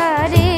তারে